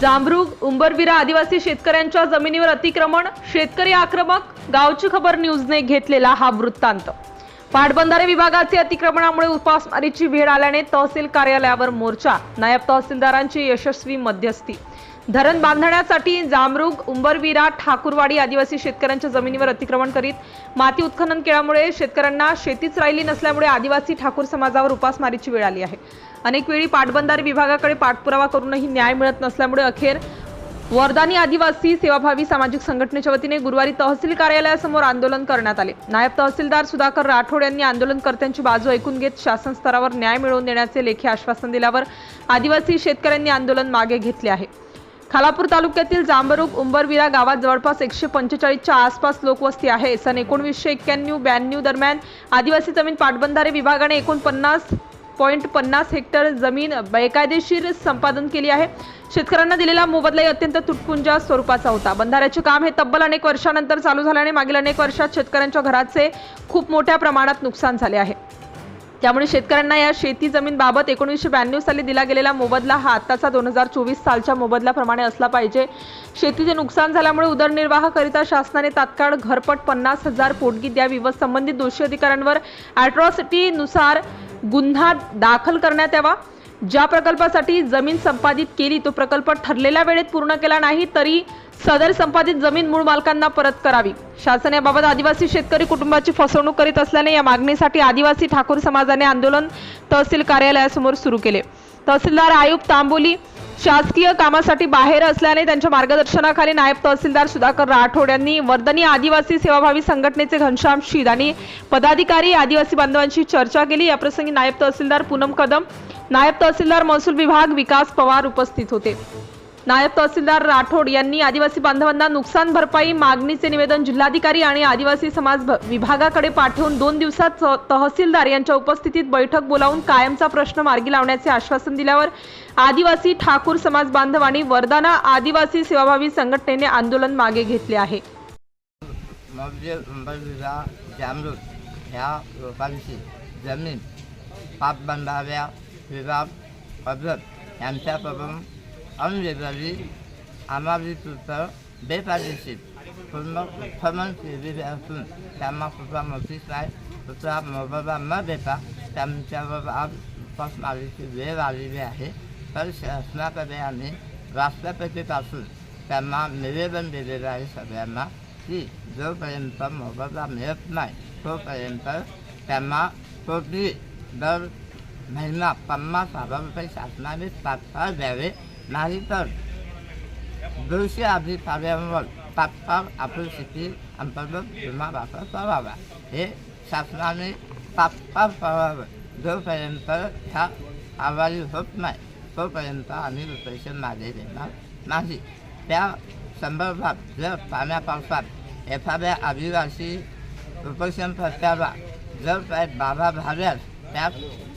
जांभरुग उंबरविरा आदिवासी शेतकऱ्यांच्या जमिनीवर अतिक्रमण शेतकरी आक्रमक गावची खबर न्यूजने घेतलेला हा वृत्तांत. पाटबंधारे विभागाचे अतिक्रमणामुळे उपासमारीची वेळ आल्याने तहसील कार्यालयावर मोर्चा नायब तहसीलदारांची यशस्वी मध्यस्थी. धरण बांधण्यासाठी जामरुग उंबरविरा ठाकूरवाडी आदिवासी शेतकऱ्यांच्या जमिनीवर अतिक्रमण करीत माती उत्खनन केल्यामुळे शेतकऱ्यांना शेतीच राहिली नसल्यामुळे आदिवासी ठाकूर समाजावर उपासमारीची वेळ आली आहे. अनेक वेळी पाटबंधारे विभागाकडे पाठपुरावा करूनही न्याय मिळत नसल्यामुळे अखेर वरदानी आदिवासी सेवाभावी सामाजिक संघटनेच्या वतीने गुरुवारी तहसील कार्यालयासमोर आंदोलन करण्यात आले. नायब तहसीलदार सुधाकर राठोड यांनी आंदोलनकर्त्यांची बाजू ऐकून घेत शासन स्तरावर न्याय मिळवून देण्याचे लेखी आश्वासन दिल्यावर आदिवासी शेतकऱ्यांनी आंदोलन मागे घेतले आहे. खालापूर तालुक्यातील जांबरुग उंबरविरा गावात जवळपास एकशे पंचेचाळीसच्या आसपास लोकवस्ती आहे. सन एकोणवीसशे एक्क्याण्णव ब्याण्णव दरम्यान आदिवासी जमीन पाटबंधारे विभागाने एकोणपन्नास पॉईंट पन्नास हेक्टर जमीन बेकायदेशीर संपादन केली आहे. शेतकऱ्यांना दिलेला मोबदलाही अत्यंत तुटपुंजा स्वरूपाचा होता. बंधाऱ्याचे काम हे तब्बल अनेक वर्षानंतर चालू झाल्याने मागील अनेक वर्षात शेतकऱ्यांच्या घराचे खूप मोठ्या प्रमाणात नुकसान झाले आहे. त्यामुळे शेतकऱ्यांना या शेती जमीन बाबत एकोणीसशे ब्याण्णव साली दिला गेलेला मोबदला हा आत्ताचा दोन हजार चोवीस सालच्या मोबदल्याप्रमाणे असला पाहिजे. शेतीचे नुकसान झाल्यामुळे उदरनिर्वाहाकरिता शासनाने तात्काळ घरपट पन्नास हजार पोटगी द्यावी व संबंधित दोषी अधिकाऱ्यांवर ॲट्रॉसिटीनुसार गुन्हा दाखल करण्यात यावा. ज्या प्रकल्पासाठी जमीन संपादित केली तो प्रकल्प ठरलेल्या वेळेत पूर्ण केला नाही तरी सदर संपादित जमीन मूळ मालकांना परत करावी. शासन याबाबत आदिवासी शेतकरी कुटुंबाची फसवणूक करीत असल्याने या मागणीसाठी आदिवासी ठाकूर समाजाने आंदोलन तहसील कार्यालयासमोर सुरू केले. तहसीलदार आयुब तांबोली शासकीय कामासाठी बाहेर असल्याने त्यांच्या मार्गदर्शनाखाली नायब तहसीलदार सुधाकर राठोड यांनी वर्धनी आदिवासी सेवाभावी संघटनेचे घनश्याम शीद आणि पदाधिकारी आदिवासी बांधवांशी चर्चा केली. याप्रसंगी नायब तहसीलदार पूनम कदम नायब तहसीलदार महसूल विभाग विकास पवार उपस्थित होते. नायब तहसीलदार राठोड यांनी आदिवासी बांधवांना नुकसान भरपाई मागणीचे निवेदन जिल्हाधिकारी आणि आदिवासी समाज विभागाकडे पाठवून दोन दिवसात तहसीलदार यांच्या उपस्थितीत बैठक बोलावून कायमचा प्रश्न मार्गी लावण्याचे आश्वासन दिल्यावर आदिवासी ठाकूर समाज बांधव आणि वरदाना आदिवासी सेवाभावी संघटनेने आंदोलन मागे घेतले आहे. ह्या लोकांची जमीन पाटबंधाऱ्या विभाग पद्धत यांच्याकडून अनवेगळी अनाधिकृत बेकायदेशीर पूर्ण उत्खनन केलेले असून त्यांना कुठला नोटीस नाही कुठला मोबदला न देता त्यांच्यावर आज उपासमारीची वेळ आलेली आहे तर शासनाकडे आणि राष्ट्रपतीपासून त्यांना निवेदन दिलेलं आहे सगळ्यांना की जोपर्यंत मोबदला मिळत नाही तोपर्यंत त्यांना टोटली दर महिना पन्नास हजार रुपये शासनाने तात्काळ द्यावे नाहीतर दोषी अधिकाऱ्यांवर तात्काळ आपली स्थिती अंतर्गत विमा दाखल करावा हे शासनाने तात्काळ करावं जोपर्यंत ह्या कारवाई होत नाही तोपर्यंत आम्ही पैसे मागे देणार नाही त्या संदर्भात जर पाण्या पावसात एखाद्या आदिवासी उपोषणकर्त्याला जर काही बाधा झाल्यास त्यात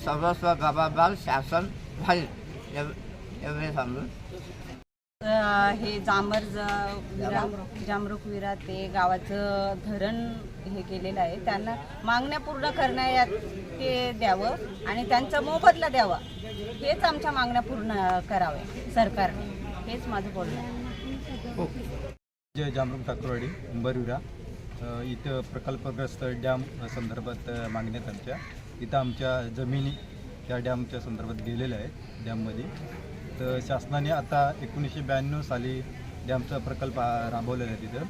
सर्वस्व जबाबदार शासन राहील एवढे सांगून हे जांभर ज- विरा जामरुक विरा ते गावाचं धरण हे केलेलं आहे. त्यांना मागण्या पूर्ण करण्यात ते द्यावं आणि त्यांचा मोबदला द्यावा. हेच आमच्या मागण्या पूर्ण करावे सरकारने. हेच माझं बोलणं आहे. जय जामरुग ठाकरवाडी उंबरविरा इथं प्रकल्पग्रस्त डॅम संदर्भात मागण्यात आमच्या इथं आमच्या जमिनी त्या डॅमच्या संदर्भात गेलेल्या आहेत डॅममध्ये. तर शासनाने आता एकोणीसशे ब्याण्णव साली डॅमचा प्रकल्प राबवलेला आहे तिथं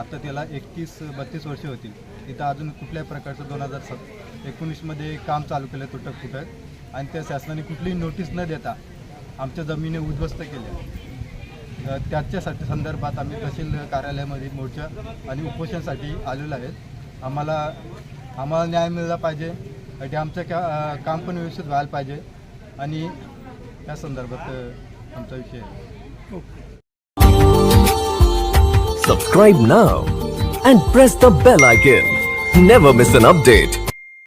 आता त्याला एकतीस बत्तीस वर्षे होतील. तिथं अजून कुठल्याही प्रकारचं दोन हजार सत एकोणीसमध्ये काम चालू केलं तुटक फुटक आणि त्या शासनाने कुठलीही नोटीस न देता आमच्या जमिनी उद्ध्वस्त केल्या. त्याच्यासाठी संदर्भात आम्ही तहसील कार्यालयामध्ये मोर्चा आणि उपोषणासाठी आलेलो आहेत. आम्हाला आम्हाला न्याय मिळाला पाहिजे. डॅमचं का काम पण व्यवस्थित व्हायला पाहिजे. आणि त्या संदर्भात अं, आमचा विषय आहे Subscribe now and press the bell icon. Never miss an update.